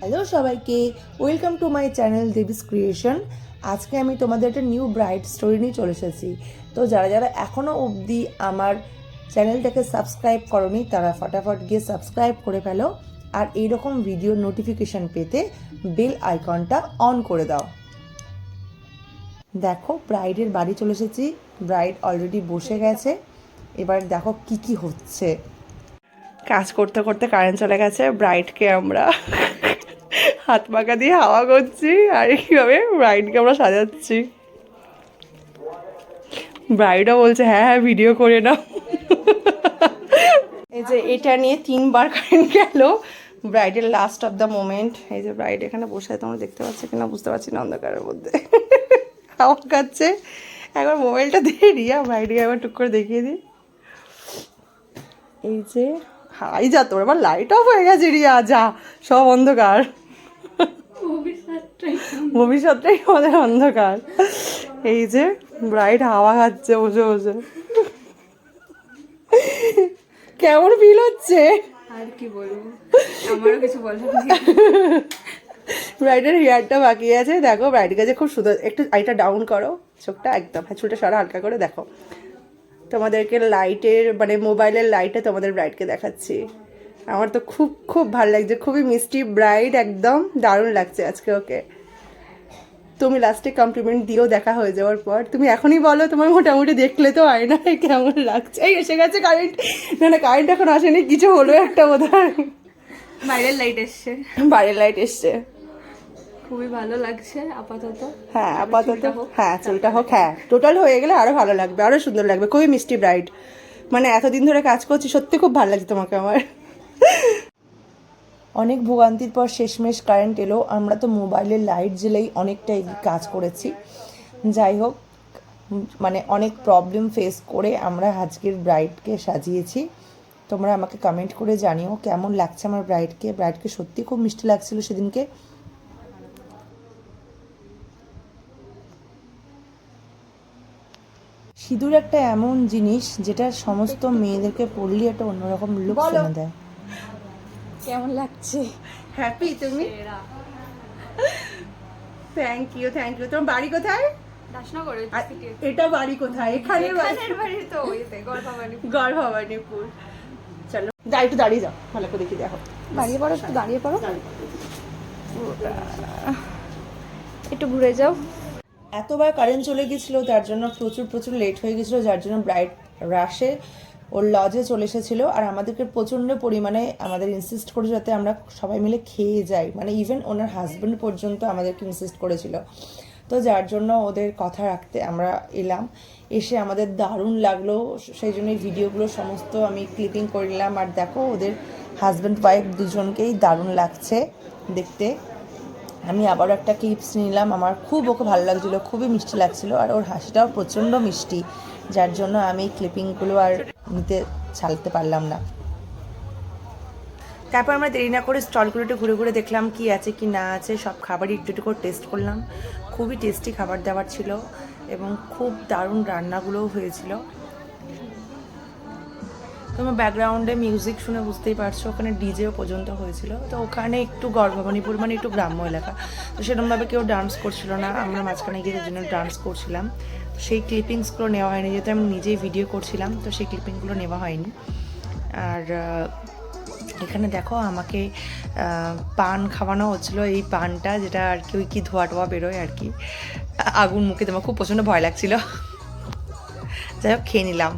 Hello সবাইকে welcome to my channel Debi's creation আজকে আমি তোমাদের একটা নিউ ব্রাইট স্টোরি নিয়ে চলে এসেছি। তো যারা যারা এখনও অবধি আমার চ্যানেলটাকে সাবস্ক্রাইব করনি, তারা ফটাফট গিয়ে সাবস্ক্রাইব করে ফেলো। আর এইরকম ভিডিও নোটিফিকেশান পেতে বেল আইকনটা অন করে দাও। দেখো ব্রাইডের বাড়ি চলে এসেছি। ব্রাইড অলরেডি বসে গেছে। এবার দেখো কি কি হচ্ছে। কাজ করতে করতে কারেন্ট চলে গেছে। ব্রাইডকে আমরা হাত পাকা দিয়ে হাওয়া করছি আর এইভাবে ব্রাইডকে আমরা সাজাচ্ছি। ব্রাইডও বলছে হ্যাঁ হ্যাঁ ভিডিও করে নাও। এই যে এটা নিয়ে তিনবার কারেন্ট গেল। ব্রাইডের লাস্ট অফ দ্য মোমেন্ট এই যে ব্রাইড এখানে বসে তোমরা দেখতে পাচ্ছ কিনা, বুঝতে পারছি না অন্ধকারের মধ্যে। হাওয়া খাচ্ছে। একবার মোবাইলটা দিয়ে রিয়া ব্রাইডকে একবার টুক করে দেখিয়ে দিই। এই যে, হাই যা তোর, এবার লাইট অফ হয়ে গেছে রিয়া, যা, সব অন্ধকার। ভবিষ্যৎটাই আমাদের অন্ধকার। এই যে ব্রাইট হাওয়া খাচ্ছে বসে বসে। কেমন ফিল হচ্ছে? আর কি বলব? আমারও কিছু বলার ব্রাইডের হেয়ারটা বাকি আছে দেখো ব্রাইড কাছে খুব সুন্দর। একটু আইটা ডাউন করো চোখটা একদম। হ্যাঁ চুলটা সরা হালকা করে দেখো। তোমাদেরকে লাইটের মানে মোবাইলের লাইটে তোমাদের ব্রাইডকে দেখাচ্ছি। আমার তো খুব খুব ভালো লাগছে। খুবই মিষ্টি ব্রাইড একদম দারুণ লাগছে আজকে ওকে। তুমি লাস্টে কমপ্লিমেন্ট দিয়েও দেখা হয়ে যাওয়ার পর তুমি এখনই বলো তোমার মোটামুটি দেখলে তো আয়নায় কেমন লাগছে? এই এসে গেছে কারেন্ট না না কারেন্ট এখন আসেনি কিছু হলো একটা বোধ হয় বাইরের লাইট এসছে। বাইরের লাইট এসছে। খুবই ভালো লাগছে আপাতত। হ্যাঁ আপাতত হোক। হ্যাঁ চুলটা হোক হ্যাঁ টোটাল হয়ে গেলে আরও ভালো লাগবে আরও সুন্দর লাগবে খুবই মিষ্টি ব্রাইড মানে এতদিন ধরে কাজ করছি সত্যি খুব ভালো লাগছে তোমাকে আমার। অনেক ভোগান্তির পর শেষমেশ কারেন্ট এলো। আমরা তো মোবাইলের লাইট জ্বেলেই অনেকটাই কাজ করেছি। যাই হোক মানে অনেক প্রবলেম ফেস করে আমরা আজকের ব্রাইডকে সাজিয়েছি। তোমরা আমাকে কমেন্ট করে জানিও কেমন লাগছে আমার ব্রাইডকে ব্রাইডকে সত্যি খুব মিষ্টি লাগছিল সেদিনকে। সিঁদুর একটা এমন জিনিস যেটা সমস্ত মেয়েদেরকে পড়লে একটা অন্যরকম লুক এনে দেয় কেমন লাগছে? হ্যাপি তুমি? থ্যাংক ইউ থ্যাংক ইউ তোমার বাড়ি কোথায়? এটা বাড়ি কোথায়? এখানে গড়ভবানীপুর। চলো যা একটু দাঁড়িয়ে যাও। ভালো করে দেখি দেখো। দাঁড়িয়ে পড়ো একটু দাঁড়িয়ে পড়ো। একটু ঘুরে যাও। এতবার কারেন্ট চলে গেছিল তার জন্য প্রচুর প্রচুর লেট হয়ে গেছিল যার জন্য ব্রাইট রাশে ওর লজে চলে এসেছিল আর আমাদেরকে প্রচণ্ড পরিমাণে আমাদের ইনসিস্ট করে যাতে আমরা সবাই মিলে খেয়ে যাই। মানে ইভেন ওনার হাজব্যান্ড পর্যন্ত আমাদেরকে ইনসিস্ট করেছিল। তো যার জন্য ওদের কথা রাখতে আমরা এলাম। এসে আমাদের দারুণ লাগল। সেই জন্য এই ভিডিওগুলো সমস্ত আমি ক্লিপিং করে নিলাম। আর দেখো, ওদের হাজব্যান্ড ওয়াইফ দুজনকেই দারুণ লাগছে দেখতে। আমি আবারও একটা ক্লিপস নিলাম। আমার খুব ওকে ভালো লাগছিল, খুবই মিষ্টি লাগছিল। আর ওর হাসিটাও প্রচণ্ড মিষ্টি। যার জন্য আমি ক্লিপিংগুলো আর নিতে ছাড়তে পারলাম না। তারপর আমরা দেরি না করে স্টলগুলো একটু ঘুরে ঘুরে দেখলাম কি আছে, কি না আছে, সব খাবারই একটু একটু করে টেস্ট করলাম। খুবই টেস্টি খাবার দাবার ছিল এবং খুব দারুণ রান্নাগুলোও হয়েছিল। তোমার ব্যাকগ্রাউন্ডে মিউজিক শুনে বুঝতেই পারছ, ওখানে ডিজেও পর্যন্ত হয়েছিল। তো ওখানে একটু গর্ভবানীপুর মানে একটু গ্রাম্য এলাকা। তো সেরকমভাবে কেউ ডান্স করছিল না, আমরা মাঝখানে গিয়ে জন্য ডান্স করছিলাম। সেই ক্লিপিংসগুলো নেওয়া হয়নি, যেহেতু আমি নিজেই ভিডিও করছিলাম, তো সেই ক্লিপিংগুলো নেওয়া হয়নি। আর এখানে দেখো আমাকে পান খাওয়ানো হচ্ছিল। এই পানটা যেটা আর কি ওই কি ধোয়া টোয়া বেরোয় আর কি, আগুন মুখে তোমার খুব প্রচণ্ড ভয় লাগছিল। যাই হোক, খেয়ে নিলাম।